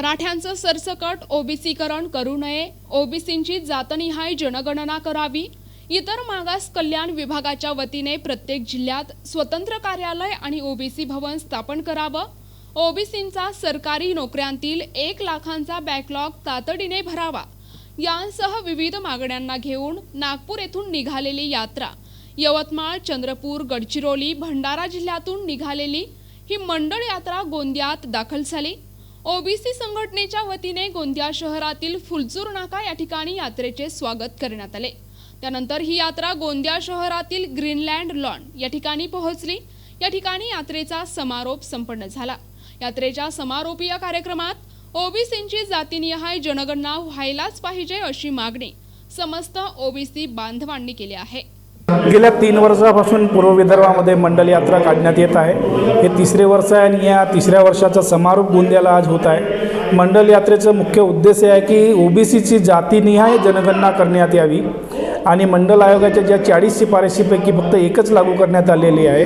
मराठ्यांचं सरसकट ओबीसीकरण करू नये ओबीसींची जातनिहाय जनगणना करावी. इतर मागास कल्याण विभागाच्या वतीने प्रत्येक जिल्ह्यात स्वतंत्र कार्यालय आणि ओबीसी भवन स्थापन करावं. ओबीसींचा सरकारी नोकऱ्यांतील एक लाखांचा बॅकलॉग तातडीने भरावा. यांसह विविध मागण्यांना घेऊन नागपूर येथून निघालेली यात्रा. यवतमाळ चंद्रपूर गडचिरोली भंडारा जिल्ह्यातून निघालेली ही मंडळ यात्रा गोंदियात दाखल झाली. ओबीसी संघटनेच्या वतीने गोंदिया शहरातील फुलचूर नाका या ठिकाणी यात्रेचे स्वागत करण्यात आले. त्यानंतर ही यात्रा गोंदिया शहरातील ग्रीनलँड लॉन या ठिकाणी पोहोचली. या ठिकाणी यात्रेचा समारोप संपन्न झाला. यात्रेच्या समारोपीय कार्यक्रमात ओबीसींची जातीनिहाय जनगणना व्हायलाच पाहिजे अशी मागणी समस्त ओबीसी बांधवांनी केली आहे. गेल्या तीन वर्षापासून पूर्व विदर्भामध्ये मंडल यात्रा काढण्यात येत आहे. हे तिसरे वर्ष आहे आणि या तिसऱ्या वर्षाचा समारोप गोंदियाला आज होत आहे. मंडल यात्रेचं मुख्य उद्देश हे आहे की ओबीसीची जातीनिहाय जनगणना करण्यात यावी आणि मंडल आयोगाच्या ज्या चाळीस शिफारशीपैकी फक्त एकच लागू करण्यात आलेली आहे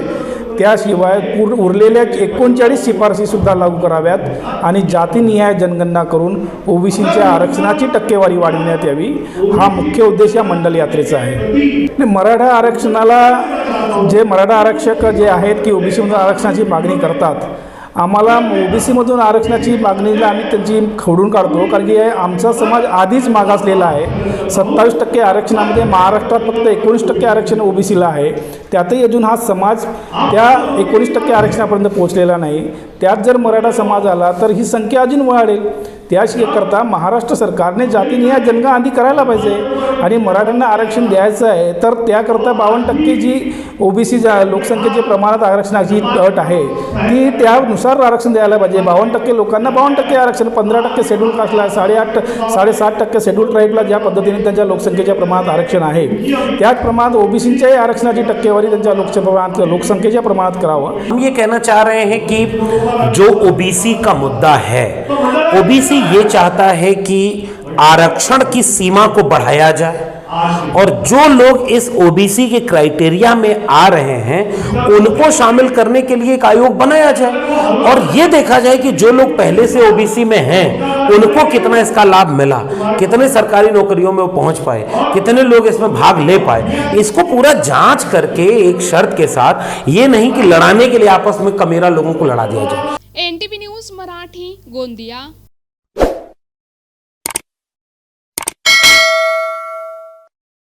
त्याशिवाय पूर उरलेल्या एकोणचाळीस शिफारसीसुद्धा लागू कराव्यात आणि जातीनिहाय जनगणना करून ओबीसीच्या आरक्षणाची टक्केवारी वाढविण्यात यावी. हा मुख्य उद्देश या मंडल यात्रेचा आहे. मराठा आरक्षणाला जे मराठा आरक्षक जे आहेत की ओबीसीमधून आरक्षणाची मागणी करतात आम्हाला ओबीसीमधून आरक्षणाची मागणीला आम्ही त्यांची खोडून काढतो. कारण की आमचा समाज आधीच मागासलेला आहे. सत्तावीस टक्के आरक्षणामध्ये महाराष्ट्रात फक्त एकोणीस टक्के आरक्षण ओबीसीला आहे. त्यातही अजून हा समाज त्या एकोणीस टक्के आरक्षणापर्यंत पोहोचलेला नाही. त्यात जर मराठा समाज आला तर ही संख्या अजून वाढेल. त्याकरता महाराष्ट्र सरकारने जातीनिहाय जनगणना आधी करायला पाहिजे. आणि मराठ्यांना आरक्षण द्यायचं आहे तर त्याकरता बावन्न टक्के जी ओबीसी जा लोकसंख्येच्या प्रमाणात आरक्षणाची अट आहे ती त्यानुसार आरक्षण द्यायला पाहिजे. बावन्न टक्के लोकांना बावन्न टक्के आरक्षण पंधरा टक्के शेड्यूल कास्टला साडेआठ साडेसात टक्के शेड्यूल ट्राईबला ज्या पद्धतीने त्यांच्या लोकसंख्येच्या प्रमाणात आरक्षण आहे. त्याच प्रमाणात ओबीसीच्याही आरक्षणाची टक्केवारी त्यांच्या लोकच्या प्रमाणात लोकसंख्येच्या प्रमाणात करावं. हम ये कहना चाह रहे हैं कि जो ओबीसी का मुद्दा है। ओबीसी ये चाहता है कि आरक्षण की सीमा को बढ़ाया जाए। और जो लोग इस ओबीसी के क्राइटेरिया में आ रहे हैं, उनको शामिल करने के लिए एक आयोग बनाया जाए। और यह देखा जाए कि जो लोग पहले से ओबीसी में हैं उनको कितना इसका लाभ मिला, कितने सरकारी नौकरियों में वो पहुँच पाए, कितने लोग इसमें भाग ले पाए। इसको पूरा जाँच करके एक शर्त के साथ, ये नहीं कि लड़ाने के लिए आपस में कमेरा लोगों को लड़ा दिया जाए। N news Marathi, Gondia.